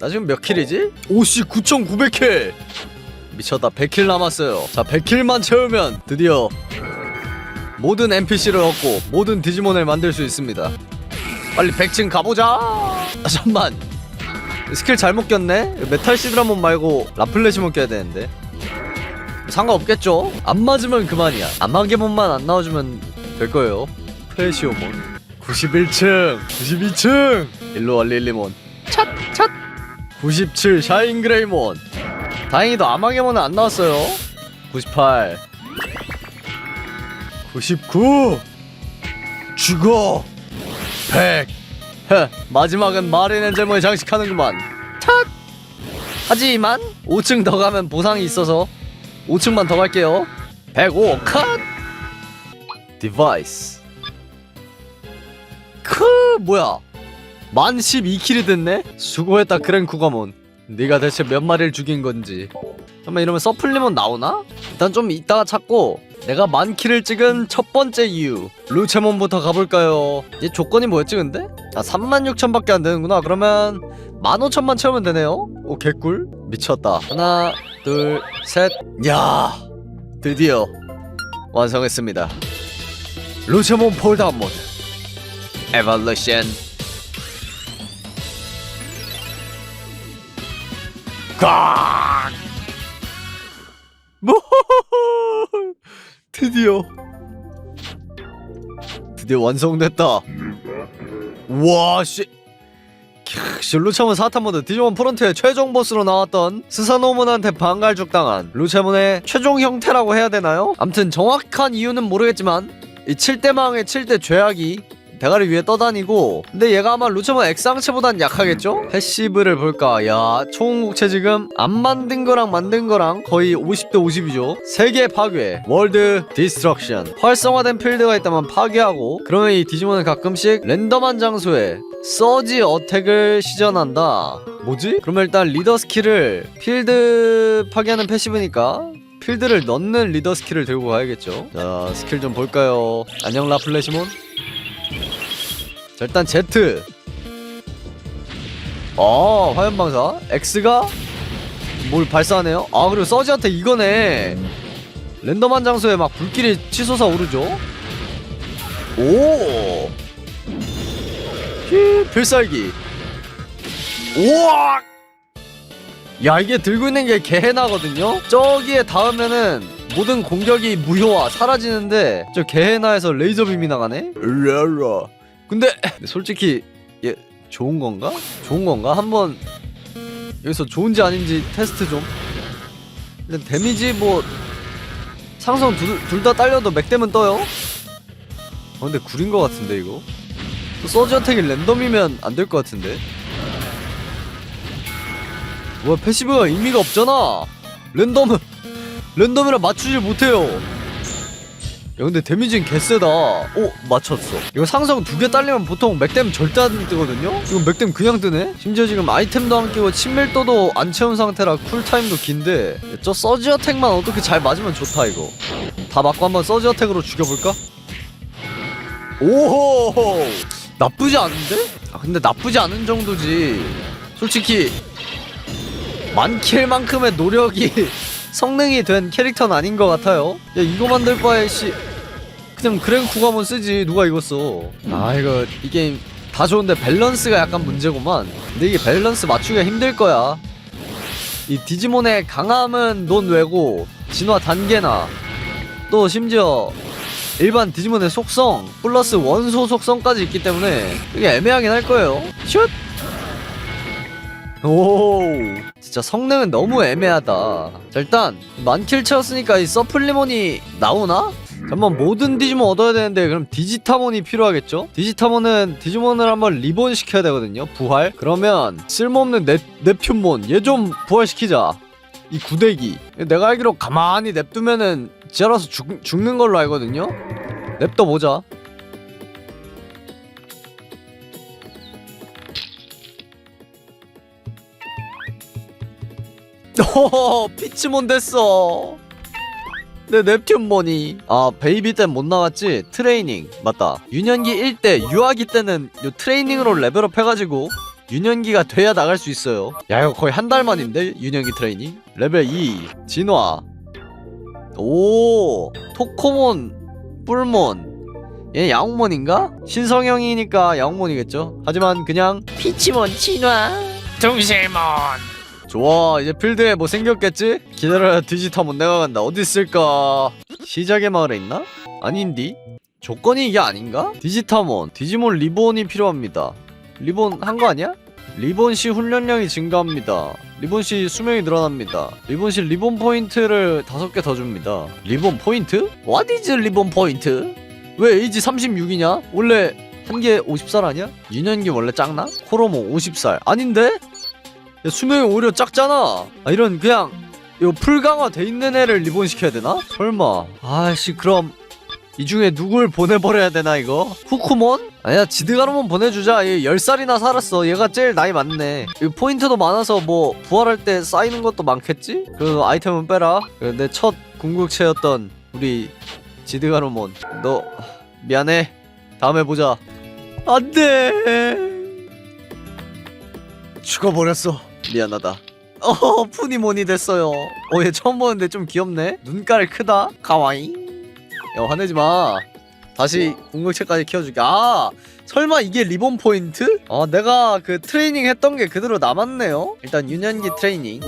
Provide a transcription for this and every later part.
나 지금 몇 킬이지? 오씨 9,900킬. 미쳤다. 100킬 남았어요. 자 100킬만 채우면 드디어 모든 NPC를 얻고 모든 디지몬을 만들 수 있습니다. 빨리 100층 가보자. 아 잠만. 스킬 잘못 꼈네? 메탈 시드라몬 말고 라플레시몬 껴야 되는데. 상관없겠죠? 안 맞으면 그만이야. 안마게몬만 안 나와주면 될 거예요. 프레시오몬. 91층 92층. 일로와 릴리몬. 찻찻 97 샤인 그레이몬. 다행히도 아마게몬은 안 나왔어요. 98 99 죽어. 100 헤, 마지막은 마린 엔젤모에 장식하는구만. 탓! 하지만 5층 더 가면 보상이 있어서 5층만 더 갈게요. 105 컷! 디바이스. 크 뭐야 만 12킬이 됐네? 수고했다 그랭쿠가몬. 네가 대체 몇 마리를 죽인 건지. 잠깐만 이러면 서플리몬 나오나? 일단 좀 이따가 찾고 내가 만 킬을 찍은 첫 번째 이유. 루체몬부터 가볼까요? 얘 조건이 뭐였지 근데? 아 36,000밖에 안 되는구나. 그러면 15,000만 채우면 되네요? 오 개꿀? 미쳤다. 하나 둘셋야 드디어 완성했습니다. 루체몬 폴다운 모드 에볼루션 꽉! 뭐 드디어 드디어 완성됐다 와씨 루체몬 사탄 모드 디지몬 프론트의 최종 보스로 나왔던 스사노몬한테 반갈죽 당한 루체몬의 최종 형태라고 해야 되나요? 암튼 정확한 이유는 모르겠지만 이 7대망의 7대 죄악이 대가리 위에 떠다니고 근데 얘가 아마 루체몬 액상체보단 약하겠죠? 패시브를 볼까? 야 총국체 지금 안 만든 거랑 만든 거랑 거의 50대 50이죠. 세계 파괴 월드 디스트럭션. 활성화된 필드가 있다면 파괴하고 그러면 이 디지몬은 가끔씩 랜덤한 장소에 서지 어택을 시전한다. 뭐지? 그러면 일단 리더 스킬을 필드 파괴하는 패시브니까 필드를 넣는 리더 스킬을 들고 가야겠죠. 자 스킬 좀 볼까요? 안녕 라플레시몬 자 일단 Z. 어 화염방사. X가 뭘 발사하네요? 아 그리고 서지한테 이거네. 랜덤한 장소에 막 불길이 치솟아 오르죠? 오! 히, 필살기. 우와! 야 이게 들고 있는 게 개해나거든요? 저기에 닿으면은 모든 공격이 무효화 사라지는데 저 개해나에서 레이저 빔이 나가네? 랄라 근데 솔직히 얘 좋은 건가? 좋은 건가? 한번 여기서 좋은지 아닌지 테스트 좀. 일단 데미지 뭐 상성 둘 다 딸려도 맥댐은 떠요. 어, 근데 구린 거 같은데 이거. 또 서지 어택이 랜덤이면 안 될 것 같은데. 뭐야 패시브가 의미가 없잖아. 랜덤은 랜덤이라 맞추질 못해요. 야 근데 데미지는 개쎄다 오 맞췄어 이거 상성 두 개 딸리면 보통 맥댐 절대 안 뜨거든요? 이거 맥댐 그냥 뜨네? 심지어 지금 아이템도 안 끼고 친밀도도 안 채운 상태라 쿨타임도 긴데 저 서지 어택만 어떻게 잘 맞으면 좋다 이거 다 맞고 한번 서지 어택으로 죽여볼까? 오호 나쁘지 않은데? 아 근데 나쁘지 않은 정도지 솔직히 만킬만큼의 노력이 성능이 된 캐릭터는 아닌 것 같아요. 야 이거 만들 바에 씨 그냥 그랭 쿠가몬 쓰지 누가 이거 써? 아 이거 이 게임 다 좋은데 밸런스가 약간 문제구만. 근데 이게 밸런스 맞추기가 힘들 거야. 이 디지몬의 강함은 논외고 진화 단계나 또 심지어 일반 디지몬의 속성 플러스 원소 속성까지 있기 때문에 이게 애매하긴 할 거예요. 슛! 오 진짜 성능은 너무 애매하다 자 일단 만킬 채웠으니까 이 서플리몬이 나오나? 잠깐만 모든 디지몬 얻어야 되는데 그럼 디지타몬이 필요하겠죠? 디지타몬은 디지몬을 한번 리본 시켜야 되거든요. 부활. 그러면 쓸모없는 넵, 넵튠몬. 얘 좀 부활시키자. 이 구데기. 내가 알기로 가만히 냅두면은 지알아서 죽, 죽는 걸로 알거든요? 냅둬 보자. 오 피치몬 됐어 내 넵튠몬이. 아 베이비 땐 못 나갔지? 트레이닝. 맞다. 유년기 1대 유아기 때는 요 트레이닝으로 레벨업 해가지고 유년기가 돼야 나갈 수 있어요. 야 이거 거의 한 달 만인데 유년기 트레이닝? 레벨 2 진화. 오 토코몬 뿔몬. 얘 야옹몬인가? 신성형이니까 야옹몬이겠죠? 하지만 그냥 피치몬 진화. 둥실몬. 좋아 이제 필드에 뭐 생겼겠지? 기다려야 디지타몬 내가 간다 어디 있을까 시작의 마을에 있나? 아닌디? 조건이 이게 아닌가? 디지타몬 디지몬 리본이 필요합니다 리본 한 거 아니야? 리본 시 훈련량이 증가합니다 리본 시 수명이 늘어납니다 리본 시 리본 포인트를 다섯 개더 줍니다 리본 포인트? What is 리본 포인트? 왜 에이지 36이냐? 원래 한 개 50살 아니야? 유년기 원래 작나? 코로모 50살 아닌데? 야, 수명이 오히려 작잖아. 아, 이런 그냥 이거 풀강화 돼 있는 애를 리본 시켜야 되나? 설마. 아씨 그럼 이 중에 누굴 보내버려야 되나 이거? 후쿠몬? 아니야 지드가르몬 보내주자. 얘 10살이나 살았어. 얘가 제일 나이 많네. 이 포인트도 많아서 뭐 부활할 때 쌓이는 것도 많겠지? 그래서 아이템은 빼라. 내 첫 궁극체였던 우리 지드가르몬. 너 미안해. 다음에 보자. 안돼. 죽어버렸어. 미안하다. 어, 푸니몬이 됐어요. 어, 얘 처음 보는데 좀 귀엽네. 눈깔 크다. 가와이. 야, 화내지 마. 다시 궁극체까지 키워줄게. 아, 설마 이게 리본 포인트? 아, 내가 그 트레이닝 했던 게 그대로 남았네요. 일단 유년기 트레이닝.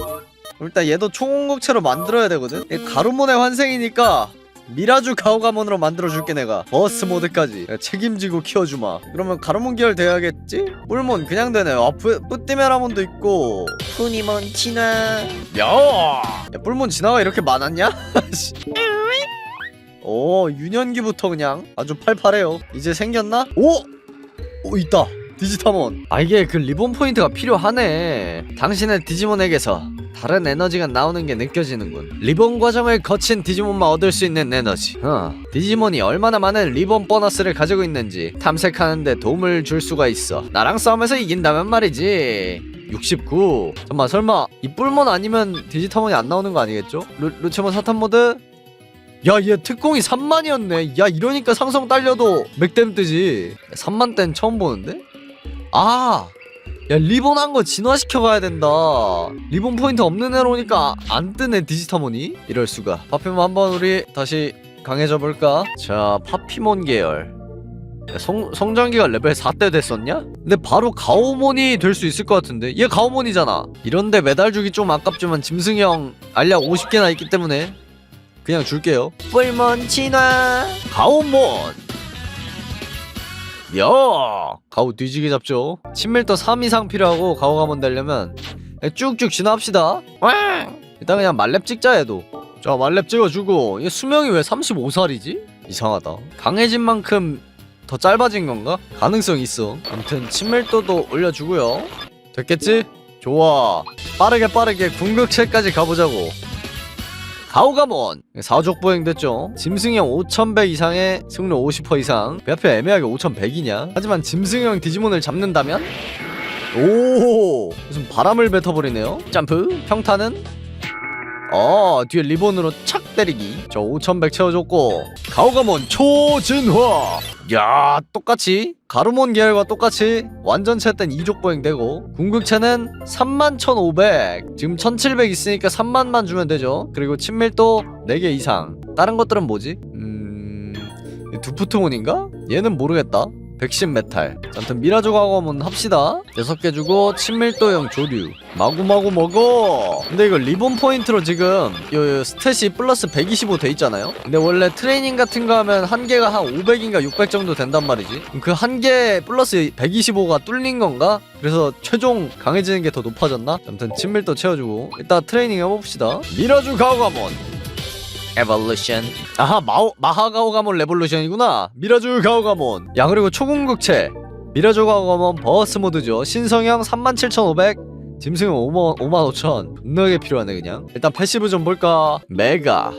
일단 얘도 총궁극체로 만들어야 되거든. 얘 가루몬의 환생이니까 미라주 가오가몬으로 만들어줄게 내가 버스 모드까지 책임지고 키워주마 그러면 가루몬 계열 돼야겠지? 뿔몬 그냥 되네요 아 뿌, 뿌띠메라몬도 있고 푸니몬 진화. 야, 야 뿔몬 진화가 이렇게 많았냐? 씨. 오 유년기부터 그냥 아주 팔팔해요. 이제 생겼나? 오! 오 있다. 디지타몬. 아 이게 그 리본 포인트가 필요하네. 당신의 디지몬에게서 다른 에너지가 나오는 게 느껴지는군. 리본 과정을 거친 디지몬만 얻을 수 있는 에너지. 어, 디지몬이 얼마나 많은 리본 보너스를 가지고 있는지 탐색하는데 도움을 줄 수가 있어. 나랑 싸움에서 이긴다면 말이지 69 잠깐만 설마 이 뿔몬 아니면 디지타몬이 안 나오는 거 아니겠죠? 루, 루체몬 사탄 모드 야, 얘 특공이 3만이었네. 야, 이러니까 상성 딸려도 맥댐 뜨지. 3만 땐 처음 보는데? 아! 야, 리본 한 거 진화시켜 가야 된다. 리본 포인트 없는 애로 오니까 안 뜨네, 디지타몬이. 이럴 수가. 파피몬 한번 우리 다시 강해져 볼까? 자, 파피몬 계열. 야, 성, 성장기가 레벨 4대 됐었냐? 근데 바로 가오몬이 될 수 있을 것 같은데. 얘 가오몬이잖아. 이런데 메달 주기 좀 아깝지만 짐승이 형 알약 50개나 있기 때문에 그냥 줄게요. 뿔몬 진화. 가오몬. 야 가오 뒤지게 잡죠. 친밀도 3 이상 필요하고 가오 가몬 되려면 그냥 쭉쭉 진화합시다. 왕 일단 그냥 말렙 찍자 얘도. 자 말렙 찍어주고. 얘 수명이 왜 35살이지? 이상하다. 강해진 만큼 더 짧아진 건가? 가능성 있어. 아무튼 친밀도도 올려주고요. 됐겠지? 좋아. 빠르게 빠르게 궁극체까지 가보자고. 가오가몬. 사족 보행 됐죠? 짐승형 5100 이상의 승률 50% 이상. 그 앞에 애매하게 5100이냐? 하지만 짐승형 디지몬을 잡는다면? 오! 무슨 바람을 뱉어버리네요. 점프. 평타는 어 뒤에 리본으로 착 때리기. 저 5100 채워줬고 가오가몬 초진화. 야 똑같이? 가루몬 계열과 똑같이 완전체 땐 2족 보행되고 궁극체는 31,500 지금 1,700 있으니까 3만만 주면 되죠. 그리고 친밀도 4개 이상. 다른 것들은 뭐지? 음... 두프트몬인가? 얘는 모르겠다 백신 메탈. 자, 아무튼 미라조 가검은 합시다. 6개 주고 친밀도형 조류. 마구마구 먹어. 근데 이거 리본 포인트로 지금 요, 요 스탯이 플러스 125 돼 있잖아요. 근데 원래 트레이닝 같은 거 하면 한 개가 한 500인가 600 정도 된단 말이지. 그 한 개 플러스 125가 뚫린 건가? 그래서 최종 강해지는 게 더 높아졌나? 아무튼 친밀도 채워주고. 이따 트레이닝 해봅시다. 미라주 가오가몬 에볼루션 아하 마오, 마하가오가몬 레볼루션이구나. 미라주 가오가몬. 야 그리고 초궁극체. 미라주 가오가몬 버스 모드죠. 신성형 37,500 짐승은 5만, 5만 5천. 존나게 필요하네 그냥. 일단 패시브 좀 볼까? 메가.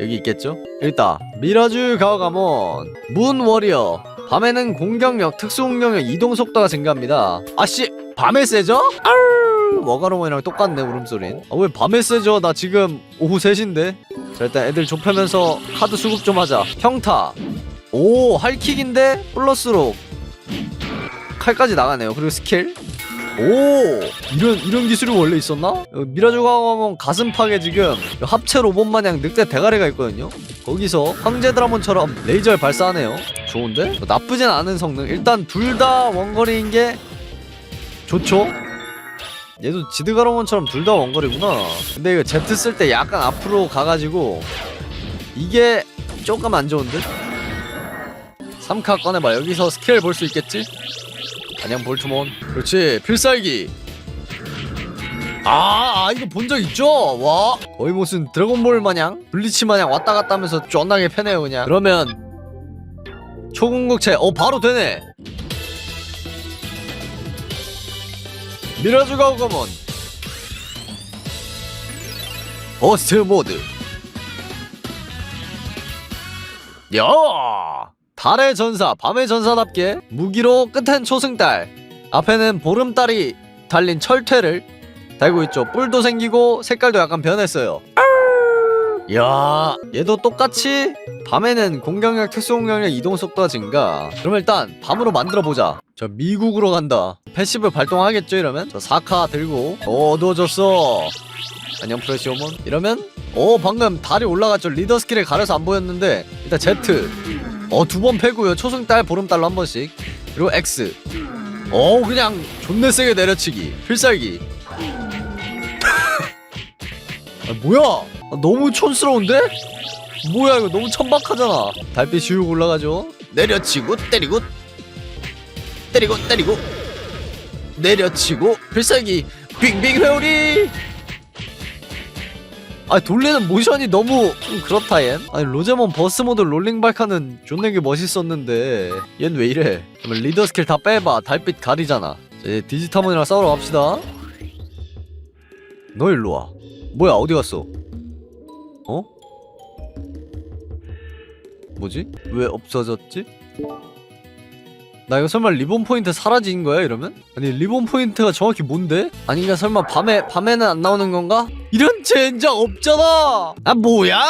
여기 있겠죠? 일단 미라주 가오가몬. 문 워리어. 밤에는 공격력 특수 공격력 이동 속도가 증가합니다. 아씨 밤에 세져? 아우 워가로몬이랑 똑같네 울음소린 아 왜 밤에 세져 나 지금 오후 3시인데 자 일단 애들 좁혀면서 카드 수급 좀 하자 평타 오 할킥인데 플러스로 칼까지 나가네요 그리고 스킬 오 이런 이런 기술이 원래 있었나? 어, 미라주 가면 가슴팍에 지금 합체 로봇 마냥 늑대 대가리가 있거든요. 거기서 황제 드라몬처럼 레이저를 발사하네요. 좋은데? 뭐 나쁘진 않은 성능. 일단 둘 다 원거리인 게 좋죠. 얘도 지드가로몬처럼 둘 다 원거리구나. 근데 이거 Z 쓸 때 약간 앞으로 가가지고 이게 조금 안 좋은데? 3카 꺼내봐. 여기서 스킬 볼 수 있겠지? 안녕 볼트몬. 그렇지 필살기. 아, 아 이거 본 적 있죠? 와 거의 무슨 드래곤볼 마냥 블리치 마냥 왔다 갔다 하면서 쫀나게 패네요 그냥. 그러면 초궁극체 어 바로 되네. 미라주가 오거먼. 버스트 모드. 야! 달의 전사 밤의 전사답게 무기로 끝엔 초승달. 앞에는 보름달이 달린 철퇴를 달고 있죠. 뿔도 생기고 색깔도 약간 변했어요 야 얘도 똑같이? 밤에는 공격력 특수 공격력 이동 속도가 증가. 그럼 일단 밤으로 만들어 보자. 저 미국으로 간다. 패시브 발동하겠죠 이러면? 저 4카 들고. 어 어두워졌어. 안녕 프레시오몬 이러면? 어 방금 달이 올라갔죠. 리더 스킬에 가려서 안 보였는데 일단 Z. 어두 번 패고요. 초승달 보름달로 한 번씩. 그리고 X. 어 그냥 존내 세게 내려치기. 필살기. 아, 뭐야? 아, 너무 촌스러운데? 뭐야 이거 너무 천박하잖아. 달빛 슉 올라가죠? 내려치고 때리고 때리고 때리고 내려치고. 필살기 빙빙 회오리! 아 돌리는 모션이 너무 좀 그렇다 얜. 아니 로제몬 버스 모드 롤링 발카는 존내게 멋있었는데. 얜 왜 이래? 그러면 리더 스킬 다 빼봐. 달빛 가리잖아. 자, 이제 디지타몬이랑 싸우러 갑시다. 너 일로 와. 뭐야 어디 갔어 어? 뭐지? 왜 없어졌지? 나 이거 설마 리본 포인트 사라진 거야 이러면? 아니 리본 포인트가 정확히 뭔데? 아닌가 설마 밤에 밤에는 안 나오는 건가? 이런 젠장 없잖아. 아 뭐야?